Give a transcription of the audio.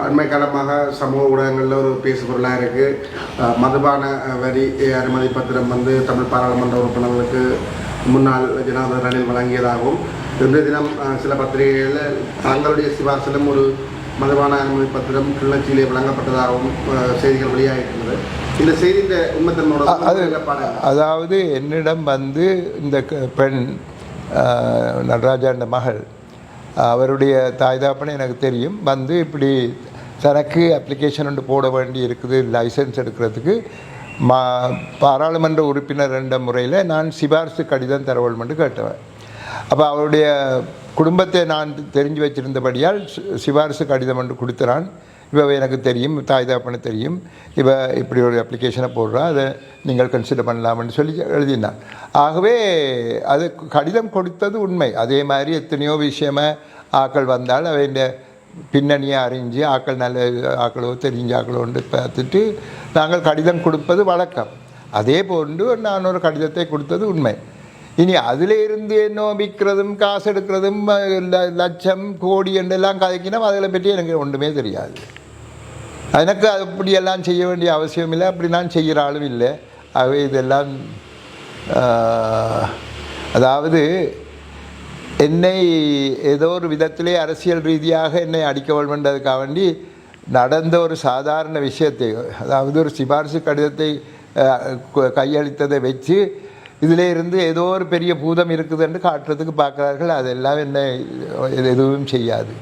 அண்மை காலமாக சமூக ஊடகங்களில் ஒரு பேசு பொருளாக இருக்குது மதுபான வரி அனுமதி பத்திரம் வந்து தமிழ் பாராளுமன்ற உறுப்பினர்களுக்கு முன்னாள் ஜனாதிபதி ரணில் வழங்கியதாகவும் இன்றைய தினம் சில பத்திரிகைகளில் தங்களுடைய சிபார்சிலும் ஒரு மதுபான அனுமதி பத்திரம் கிளர்ச்சியிலே வழங்கப்பட்டதாகவும் செய்திகள் வெளியாகிருக்கிறது இந்த செய்தி இந்த உண்மைத்தன்மையோட அது? அதாவது என்னிடம் வந்து இந்த பெண் ஆஹ், நடராஜாண்ட மகள் அவருடைய தாய் தாப்பனை எனக்கு தெரியும். வந்து இப்படி தனக்கு அப்ளிகேஷன் ஒன்று போட வேண்டி இருக்குது லைசன்ஸ் எடுக்கிறதுக்கு. மா பாராளுமன்ற உறுப்பினர் என்ற முறையில் நான் சிபாரிசு கடிதம் தர வேண்டுமென்று கேட்டவன். அப்போ அவருடைய குடும்பத்தை நான் தெரிஞ்சு வச்சிருந்தபடியால் சி- சிபாரிசு கடிதம் ஒன்று கொடுத்துறான். இவ எனக்கு தெரியும் தாய் தாப்பனை தெரியும். இவ இப்படி ஒரு அப்ளிகேஷனை போடுறா அதை நீங்கள் கன்சிடர் பண்ணலாம்னு சொல்லி எழுதினான். ஆகவே அது கடிதம் கொடுத்தது உண்மை. அதே மாதிரி எத்தனையோ விஷயமா ஆக்கள் வந்தால் அவைண்ட பின்னணியை அறிஞ்சு ஆக்கள் நல்ல ஆக்களோ தெரிஞ்ச ஆக்களோண்டு பார்த்துட்டு நாங்கள் கடிதம் கொடுப்பது வழக்கம். அதே போன்று நான் ஒரு கடிதத்தை கொடுத்தது உண்மை. இனி அதில் இருந்து என்ன விற்கிறதும் காசு எடுக்கிறதும் லட்சம் கோடி என்றெல்லாம் கதைக்கினோம் அதில் பற்றி எனக்கு ஒன்றுமே தெரியாது. எனக்கு அப்படியெல்லாம் செய்ய வேண்டிய அவசியம் இல்லை அப்படி நான் செய்கிற ஆளும் இல்லை. ஆகவே இதெல்லாம் அதாவது என்னை ஏதோ ஒரு விதத்திலே அரசியல் ரீதியாக என்னை அடிக்க வேண்டதுக்காக வேண்டி நடந்த ஒரு சாதாரண விஷயத்தை அதாவது ஒரு சிபாரிசு கடிதத்தை கையளித்ததை வச்சு இதில் இருந்து ஏதோ ஒரு பெரிய பூதம் இருக்குது என்று காட்டுறதுக்கு பார்க்குறார்கள். அதெல்லாம் என்னை எதுவும் செய்யாது.